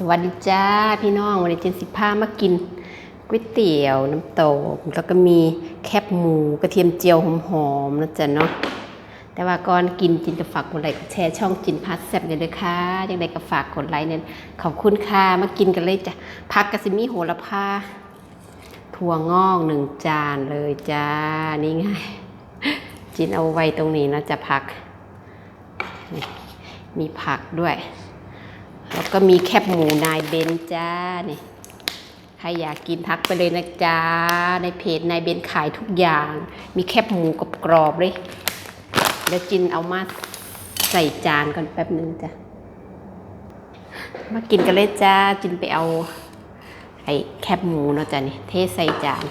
สวัสดีจ้าพี่น้องวันนี้เจนสิพามากินก๋วยเตี๋ยวน้ำตกแล้วก็มีแคบหมูกระเทียมเจียวหอมๆนะจ๊ะเนาะแต่ว่าก่อนกินจินจะฝากกดไลค์กดแชร์ช่องจินพัสแซ่บเลยเด้อค่ะยังไงก็ฝากกดไลค์เนี่ยขอบคุณค่ะมากินกันเลยจ้ะผักกะสิมีโหระพาถั่วงอกหนึ่งจานเลยจ้านี่ไงจินเอาไว้ตรงนี้นะจะผัก มีผักด้วย แล้วก็มีแคบหมูนายเบนจ้านี่ใครอยากกินทักไปเลยนะจ้าในเพจนายเบนขายทุกอย่าง มีแคบหมูกรอบเลยเดี๋ยวจินเอามาใส่จานก่อนแป๊บนึงจ้ะมากินกันเลยจ้าจินไปเอา ไอ้แคบหมูเนาะจ้ะนี่เทใส่จาน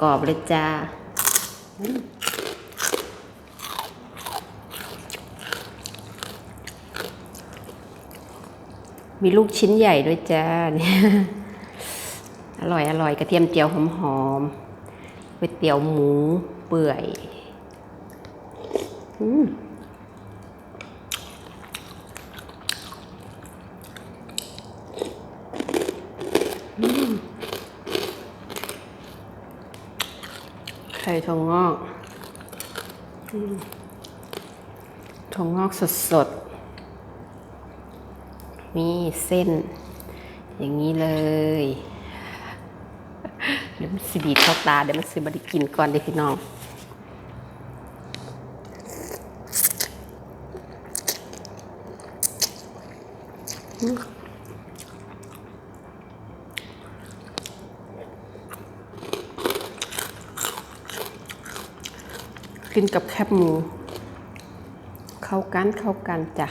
กรอบๆเลยจ้า มีลูกชิ้นใหญ่ด้วยจ้าเนี่ยอร่อยอร่อยกระเทียมเจียวหอมหอมก๋วยเตี๋ยวหมูเปื่อยอืมไข่ทองงอกอทองงอกสดๆ มีเส้น อย่างนี้เลยเดี๋ยวมันสิบีเข้าตาเดี๋ยวมันสิบไดิกินก่อนเด็กพี่น้องกินกับแคบหมู เข้ากันเข้ากันจ้ะ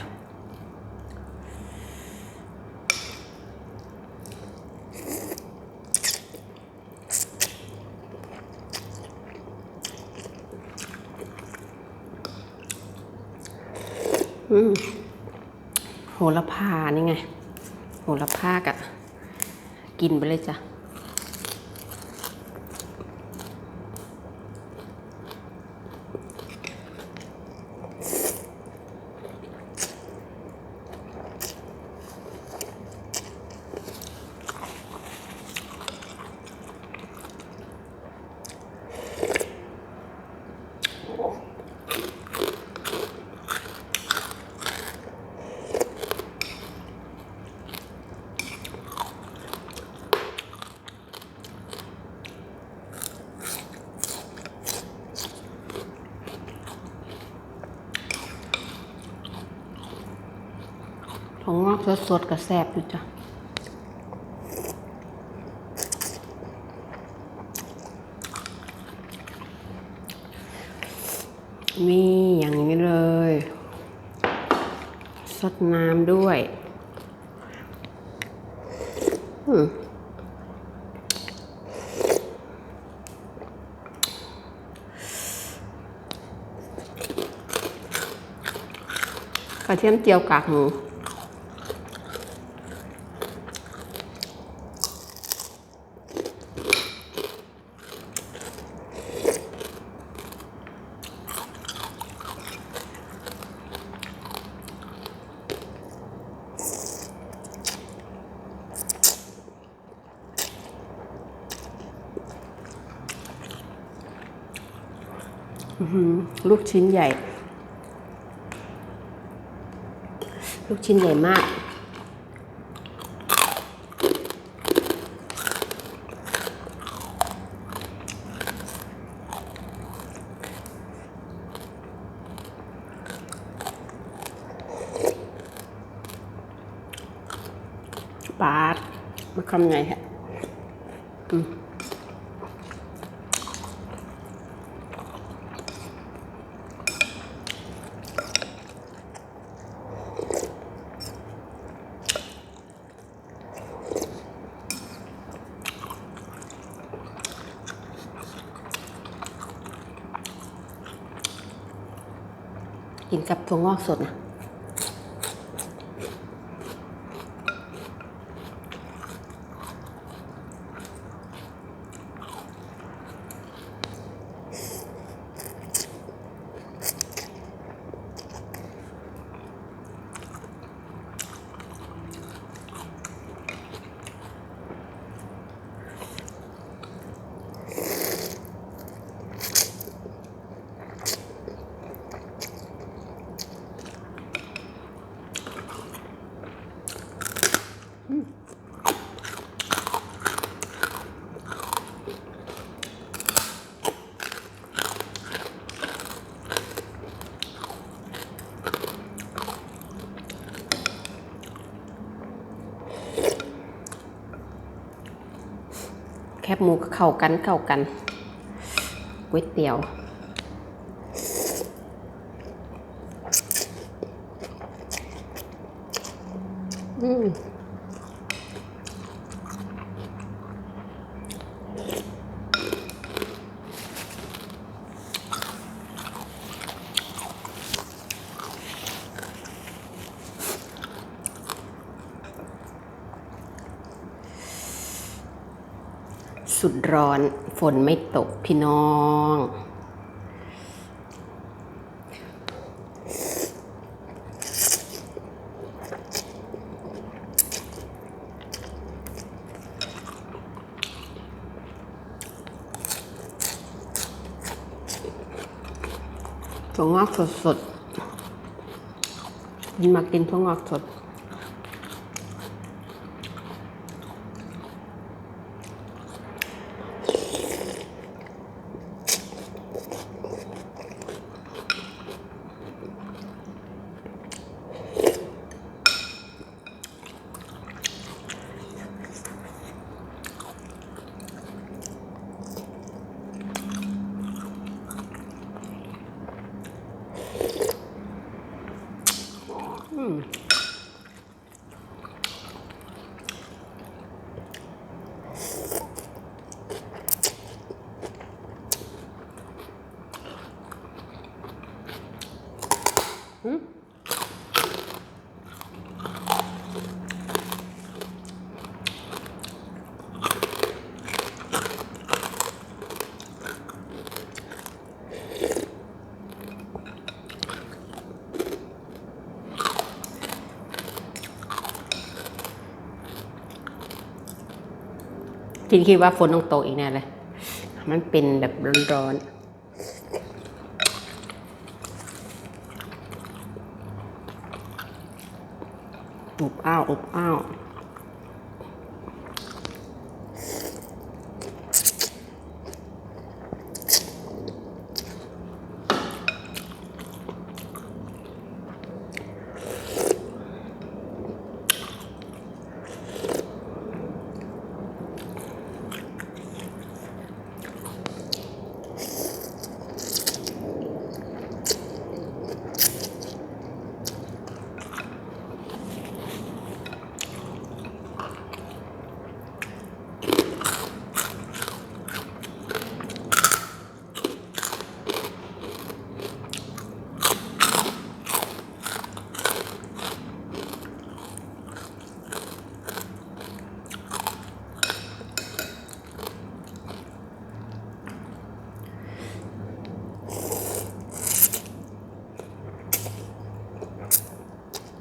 อืมโหระพานี่ไง โหระพากะกินไปเลยจ้ะ สดๆกับแซบอยู่จ้ะนี่อย่างนี้เลยสดน้ำด้วยอืมกระเทียมเจียวกากหมู ลูกชิ้นใหญ่ ลูกชิ้นใหญ่มากปาดมาคำไงฮะ กินกับถั่วงอกสดนะ แคบหมูก็เข้ากันเข้ากันก๋วยเตี๋ยว อืม สุดร้อนฝนไม่ตกพี่น้อง ถั่วงอกสดสดๆกินมากินถั่วงอกสด อืมอืม กินคิดว่าฝนต้องตกอีกแน่เลย มันเป็นแบบร้อนๆ อบอ้าวอบอ้าว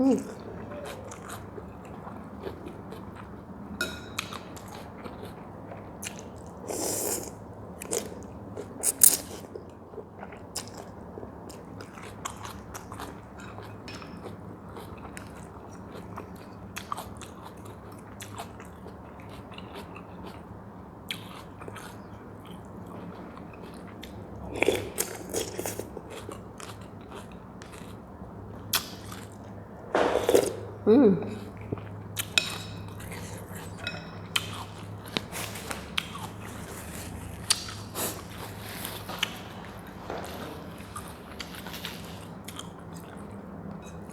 อื อืม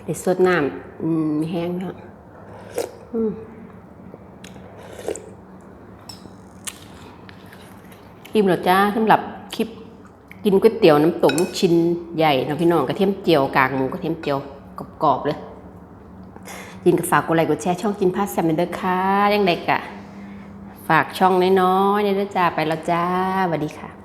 ไอ้สดน้ำอืมแห้งแล้วอืมอิ่มแล้วจ้าสำหรับคลิปกินก๋วยเตี๋ยวน้ำตกชิ้นใหญ่เนาะพี่น้องกระเทียมเจียวกากหมูกระเทียมเจียวกรอบๆเลย ยินกับฝากกดไลค์กดแชร์ช่องกินพาสแซมเดอร์ค่ะยังเด็กอะฝากช่องน้อยๆเนี่ยด้วยจ้าไปแล้วจ้าสวัสดีค่ะ